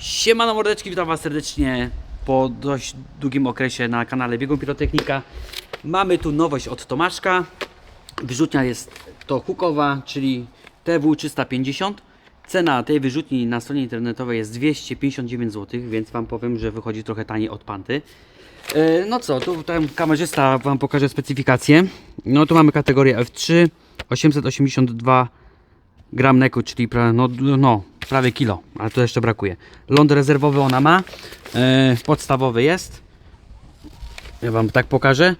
Siemano mordeczki, witam was serdecznie po dość długim okresie na kanale Biegun Pirotechnika. Mamy tu nowość od Tomaszka. Wyrzutnia jest to hukowa, czyli TW350. Cena tej wyrzutni na stronie internetowej jest 259 zł, więc wam powiem, że wychodzi trochę taniej od panty. E, No co, tu tutaj kamerzysta wam pokaże specyfikację. No tu mamy kategorię F3, 882 gram neku, czyli pra, no, no, prawie kilo, ale tu jeszcze brakuje. Ląd rezerwowy ona ma, e, podstawowy jest. Ja wam tak pokażę.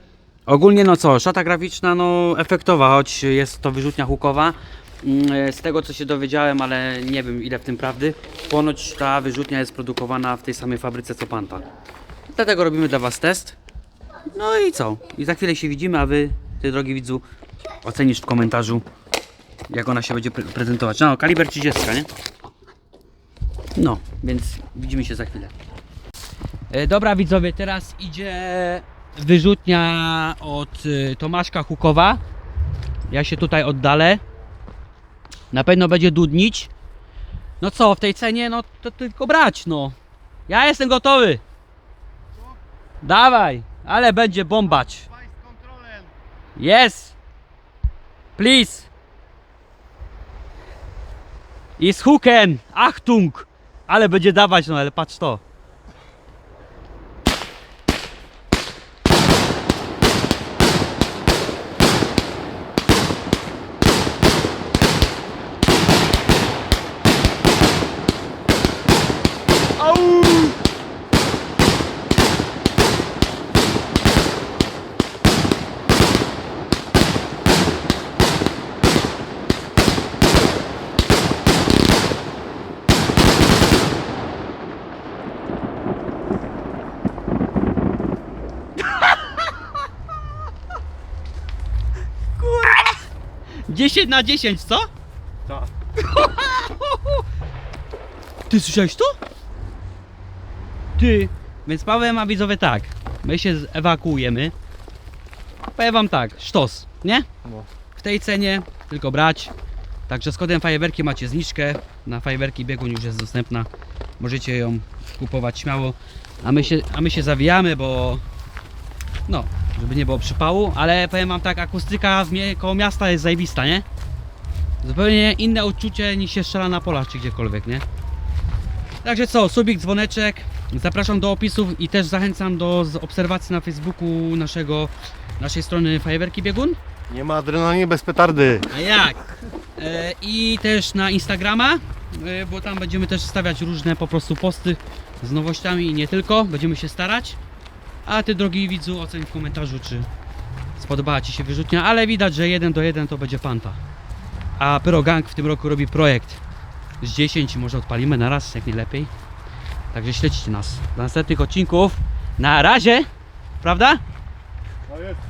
Ogólnie no co, szata graficzna no efektowa, choć jest to wyrzutnia hukowa. Mm, e, Z tego co się dowiedziałem, ale nie wiem ile w tym prawdy, ponoć ta wyrzutnia jest produkowana w tej samej fabryce co Panta. Dlatego robimy dla was test. No i co? I za chwilę się widzimy, a wy, ty drogi widzu, ocenisz w komentarzu jak ona się będzie pre prezentować. No, kaliber 30, nie? No, więc widzimy się za chwilę. E, dobra widzowie, teraz idzie wyrzutnia od y, Tomaszka Hukowa. Ja się tutaj oddalę. Na pewno będzie dudnić. No co, w tej cenie, no to tylko brać, no. Ja jestem gotowy. Dawaj, ale będzie bombać. Yes. Please. Jest Huken! Achtung! Ale będzie dawać, no ale patrz to. 10 na 10, co? Tak. Ty słyszałeś to? Ty. Więc powiem a widzowie tak. My się ewakuujemy. Powiem wam tak, sztos, nie? No. W tej cenie tylko brać. Także z kodem Fajerwerki macie zniżkę. Na Fajerwerki biegun już jest dostępna. Możecie ją kupować śmiało. A my się, a my się zawijamy, bo no, żeby nie było przypału, ale powiem wam tak, akustyka w mie- koło miasta jest zajebista, nie? Zupełnie inne odczucie niż się strzela na polach czy gdziekolwiek, nie? Także co, subik, dzwoneczek. Zapraszam do opisów i też zachęcam do obserwacji na Facebooku naszego, naszej strony Fajerwerki Biegun. Nie ma adrenaliny bez petardy. A jak? E, I też na Instagrama, e, bo tam będziemy też stawiać różne po prostu posty z nowościami i nie tylko. Będziemy się starać. A ty drogi widzu oceń w komentarzu, czy spodobała ci się wyrzutnia, ale widać, że 1 do 1 to będzie Panta. A Pyrogang w tym roku robi projekt z 10 może odpalimy na raz, jak nie lepiej. Także śledźcie nas dla następnych odcinków. Na razie! Prawda? No jest.